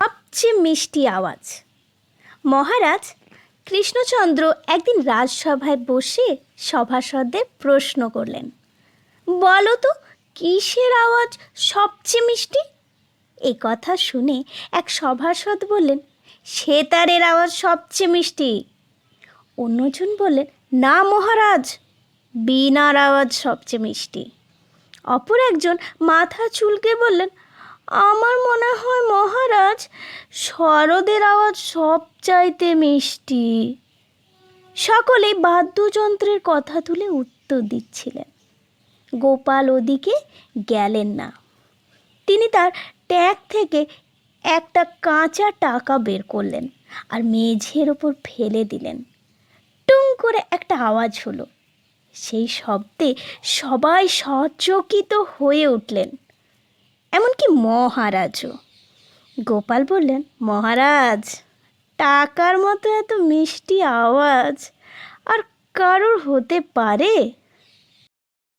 সবচেয়ে মিষ্টি আওয়াজ। মহারাজ, কৃষ্ণচন্দ্র একদিন রাজসভায় বসে সভাসদদের প্রশ্ন করলেন, বলো তো, কিসের আওয়াজ সবচেয়ে মিষ্টি? এই কথা শুনে এক সভাসদ বললেন সেতারের আওয়াজ সবচেয়ে মিষ্টি। অন্যজন বললেন, না মহারাজ, বীণার আওয়াজ সবচেয়ে মিষ্টি। অপর একজন মাথা চুলকে বললেন আমার মনে হয় মহারাজ, শরদের আওয়াজ সব চাইতে মিষ্টি। সকলে বাদ্যযন্ত্রের কথা তুলে উত্তর দিচ্ছিলেন। গোপাল ওদিকে গেলেন না। তিনি তার ট্যাগ থেকে একটা কাঁচা টাকা বের করলেন আর মেঝের ওপর ফেলে দিলেন। টুং করে একটা আওয়াজ হলো। সেই শব্দে সবাই সচকিত হয়ে উঠলেন। এমনকি মহারাজও। গোপাল বললেন মহারাজ টাকার মতো এত মিষ্টি আওয়াজ আর কারোর হতে পারে?